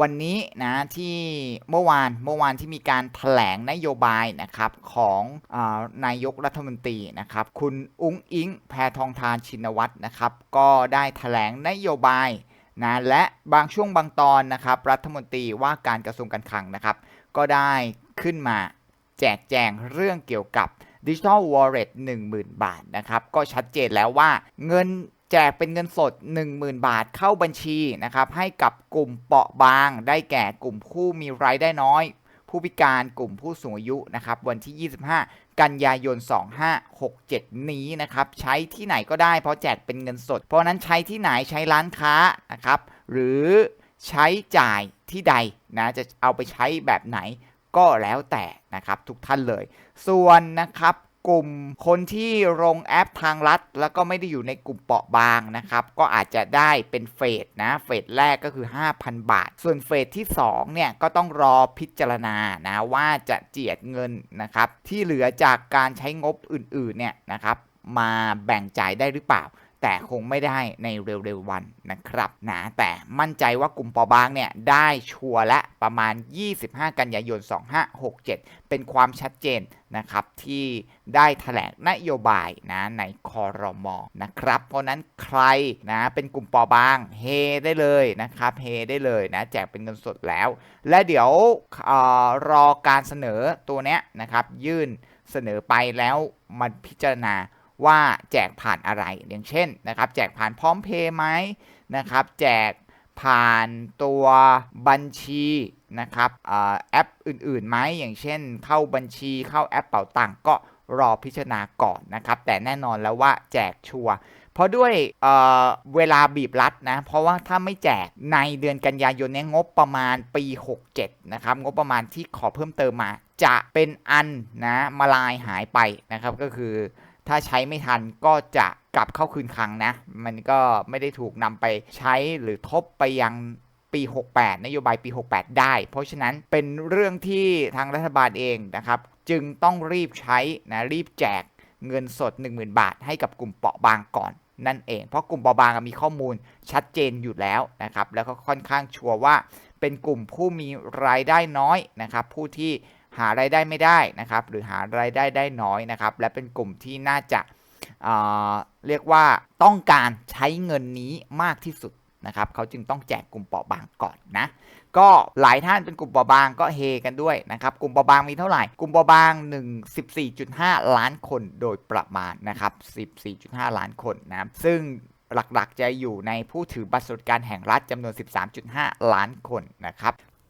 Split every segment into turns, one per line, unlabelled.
วันนี้นะที่เมื่อวานเมื่อวานที่มีการแถลงนโยบายนะครับของอานายกรัฐมนตรีนะครับคุณอุ้งอิงแพทองทานชินวัตรนะครับก็ได้แถลงนโยบายนะและบางช่วงบางตอนนะครับรัฐมนตรีว่าการกระทรวงการคลังนะครับ ก็ได้ขึ้นมาแจกแจงเรื่องเกี่ยวกับ Digital Wallet 10,000บาทนะครับ ก็ชัดเจนแล้วว่าเงิน แจกเป็นเงินสด 10,000 บาทเข้าบัญชีนะครับให้กับกลุ่มเปราะบางได้แก่กลุ่มผู้มีรายได้น้อย ผู้พิการกลุ่มผู้สูงอายุนะครับวันที่ 25 กันยายน 2567 นี้นะครับใช้ที่ไหนก็ได้เพราะแจกเป็นเงินสด เพราะนั้นใช้ที่ไหนใช้ร้านค้านะครับหรือใช้จ่ายที่ใดนะจะเอาไปใช้แบบไหนก็แล้วแต่นะครับทุกท่านเลย ส่วนนะครับ กลุ่มคนที่ลงแอปทางลัด แล้วก็ไม่ได้อยู่ในกลุ่มเปราะบางนะครับ ก็อาจจะได้เป็นเฟสนะ เฟสแรกก็คือ 5,000 บาท ส่วนเฟสที่2เนี่ยก็ต้องรอพิจารณานะว่าจะเจียดเงินนะครับที่เหลือจากการใช้งบอื่นๆเนี่ยนะครับมาแบ่งจ่ายได้หรือเปล่า แต่คงไม่ได้ในเร็วๆวันนะครับนะแต่มั่นใจว่ากลุ่มปอบางเนี่ยได้ชัวร์และประมาณ 25 กันยายน 2567 เป็นความชัดเจนนะครับที่ได้ถแถลงนโยบายนะในคอรมอนะครับ เพราะนั้นใครนะเป็นกลุ่มปอบางเฮได้เลยนะครับเฮได้เลยนะแจกเป็นเงินสดแล้ว และเดี๋ยวออรอการเสนอตัวเนี้ยนะครับยื่นเสนอไปแล้วมันพิจารณา ว่าแจกผ่านอะไร อย่างเช่นนะครับ แจกผ่านพร้อมเพย์ไหมนะครับ แจกผ่านตัวบัญชีนะครับแอปอื่นๆไหมอย่างเช่น เข้าบัญชีเข้าแอปเป๋าตังก็รอพิจารณาก่อนนะครับ แต่แน่นอนแล้วว่าแจกชัวเพราะด้วยเเวลาบีบรัดนะ เพราะว่าถ้าไม่แจกในเดือนกันยายนนี้งบประมาณปี 67 นะครับ งบประมาณที่ขอเพิ่มเติมมา จะเป็นอันนะมาลายหายไปนะครับ ก็คือ ถ้าใช้ไม่ทันก็จะกลับเข้าคืนคลังนะ มันก็ไม่ได้ถูกนำไปใช้หรือทบไปยังปี 68 นโยบายปี 68 ได้ เพราะฉะนั้นเป็นเรื่องที่ทางรัฐบาลเองนะครับ จึงต้องรีบใช้นะรีบแจกเงินสด 10,000 บาท ให้กับกลุ่มเปราะบางก่อนนั่นเอง เพราะกลุ่มเปราะบางมีข้อมูลชัดเจนอยู่แล้วนะครับ แล้วก็ค่อนข้างชัวร์ว่าเป็นกลุ่มผู้มีรายได้น้อยนะครับ ผู้ที่ หารายได้ไม่ได้นะครับ หรือหารายได้ได้น้อยนะครับ และเป็นกลุ่มที่น่าจะเเรียกว่าต้องการใช้เงินนี้มากที่สุดนะครับเขาจึงต้องแจกกลุ่มเปราะบางก่อนนะ ก็หลายท่านเป็นกลุ่มเปราะบางก็เฮกันด้วยนะครับ กลุ่มเปราะบางมีเท่าไหร่ กลุ่มเปราะบาง 1 14.5 ล้านคนโดยประมาณนะครับ 14.5 ล้านคนนะซึ่งหลักๆจะอยู่ในผู้ถือบัตรสวัสดิการแห่งรัฐจำนวน 13.5 ล้านคนนะครับ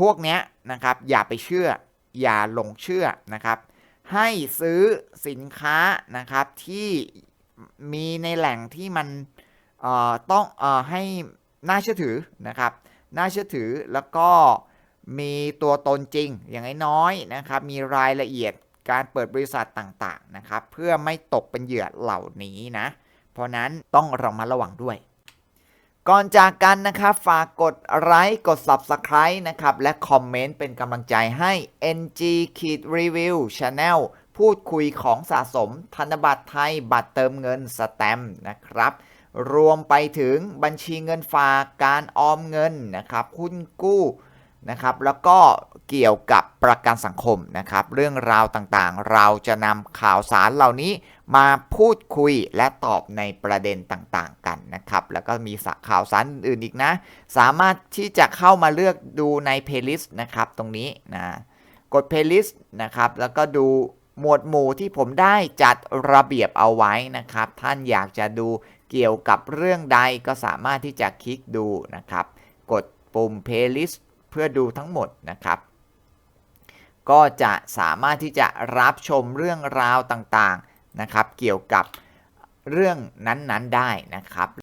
พวกเนี้ยนะครับอย่าไปเชื่อ อย่าหลงเชื่อนะครับ ให้ซื้อสินค้านะครับที่มีในแหล่งที่มันเอ่อต้องเอ่อให้น่าเชื่อถือนะครับ น่าเชื่อถือแล้วก็มีตัวตนจริงอย่างน้อยๆนะครับ มีรายละเอียดการเปิดบริษัทต่างๆนะครับ เพื่อไม่ตกเป็นเหยื่อเหล่านี้นะ เพราะนั้นต้องระมัดระวังด้วย ก่อนจากกันนะครับ ฝากกดไลค์กด Subscribe นะครับ และคอมเมนต์เป็นกำลังใจให้ NG ขีดรีวิว Channel พูดคุยของสะสมธนบัตรไทยบัตรเติมเงินสแตมนะครับ รวมไปถึงบัญชีเงินฝากการออมเงินนะครับหุ้นกู้นะครับ แล้วก็เกี่ยวกับประกันสังคมนะครับ เรื่องราวต่างๆ เราจะนำข่าวสารเหล่านี้มาพูดคุยและตอบในประเด็นต่างๆกัน นะครับ แล้วก็มีข่าวสารอื่นอีกนะ สามารถที่จะเข้ามาเลือกดูใน playlist นะครับตรงนี้นะกด playlist นะครับ แล้วก็ดูหมวดหมู่ที่ผมได้จัดระเบียบเอาไว้นะครับ ท่านอยากจะดูเกี่ยวกับเรื่องใดก็สามารถที่จะคลิกดูนะครับ กดปุ่ม playlist เพื่อดูทั้งหมดนะครับ ก็จะสามารถที่จะรับชมเรื่องราวต่างๆนะครับ เกี่ยวกับเรื่องนั้นๆได้นะครับ